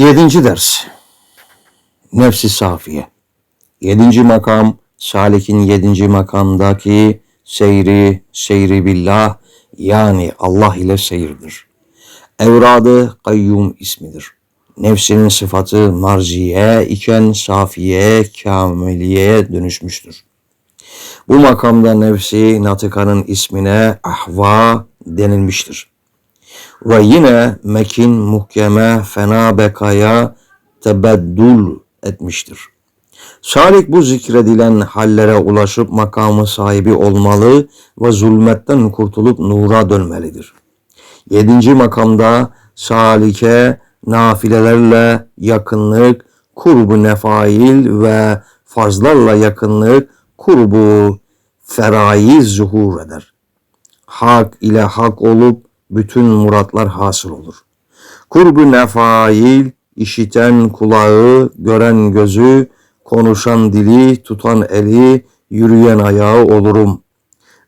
Yedinci ders. Nefsi safiye. Yedinci makam, Salik'in yedinci makamdaki seyri, seyri billah yani Allah ile seyirdir. Evradı kayyum ismidir. Nefsinin sıfatı marziye iken safiye, kamiliyeye dönüşmüştür. Bu makamda nefsi natıkanın ismine ahva denilmiştir. Ve yine mekin muhkeme fena bekaya tebeddül etmiştir. Salik bu zikredilen hallere ulaşıp makamı sahibi olmalı ve zulmetten kurtulup nura dönmelidir. Yedinci makamda salike nafilelerle yakınlık, kurbu nefail ve fazlarla yakınlık, kurbu feraiz zuhur eder. Hak ile hak olup bütün muratlar hasıl olur. Kurbu nefail, işiten kulağı, gören gözü, konuşan dili, tutan eli, yürüyen ayağı olurum.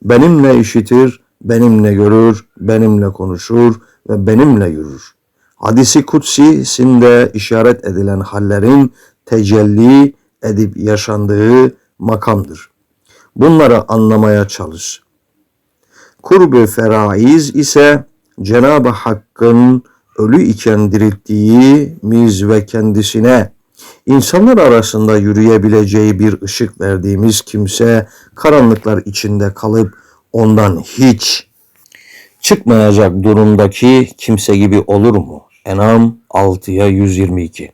Benimle işitir, benimle görür, benimle konuşur ve benimle yürür. Hadisi kutsisinde işaret edilen hallerin tecelli edip yaşandığı makamdır. Bunları anlamaya çalış. Kurbu feraiz ise Cenab-ı Hakk'ın ölü iken dirilttiği miz ve kendisine insanlar arasında yürüyebileceği bir ışık verdiğimiz kimse karanlıklar içinde kalıp ondan hiç çıkmayacak durumdaki kimse gibi olur mu? Enam 6'ya 122.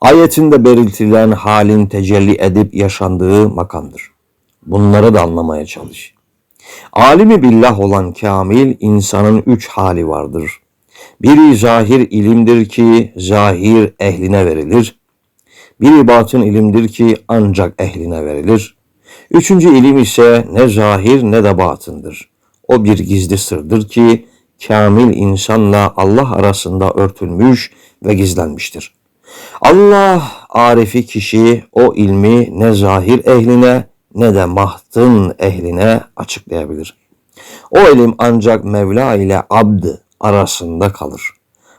Ayetinde belirtilen halin tecelli edip yaşandığı makamdır. Bunları da anlamaya çalış. Alimi billah olan kamil insanın üç hali vardır. Biri zahir ilimdir ki zahir ehline verilir. Biri batın ilimdir ki ancak ehline verilir. Üçüncü ilim ise ne zahir ne de batındır. O bir gizli sırdır ki kamil insanla Allah arasında örtülmüş ve gizlenmiştir. Allah arifi kişi o ilmi ne zahir ehline ne de mahtın ehline açıklayabilir. O ilim ancak Mevla ile abd arasında kalır.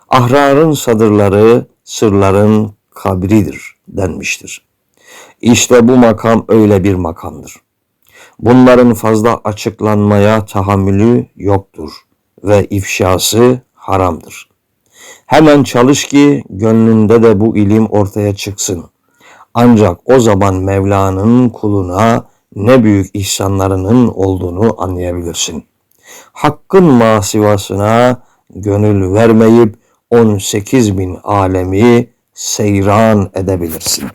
Ahrarın sadırları sırların kabridir denmiştir. İşte bu makam öyle bir makamdır. Bunların fazla açıklanmaya tahammülü yoktur ve ifşası haramdır. Hemen çalış ki gönlünde de bu ilim ortaya çıksın. Ancak o zaman Mevla'nın kuluna ne büyük ihsanlarının olduğunu anlayabilirsin. Hakkın masivasına gönül vermeyip 18 bin alemi seyran edebilirsin.''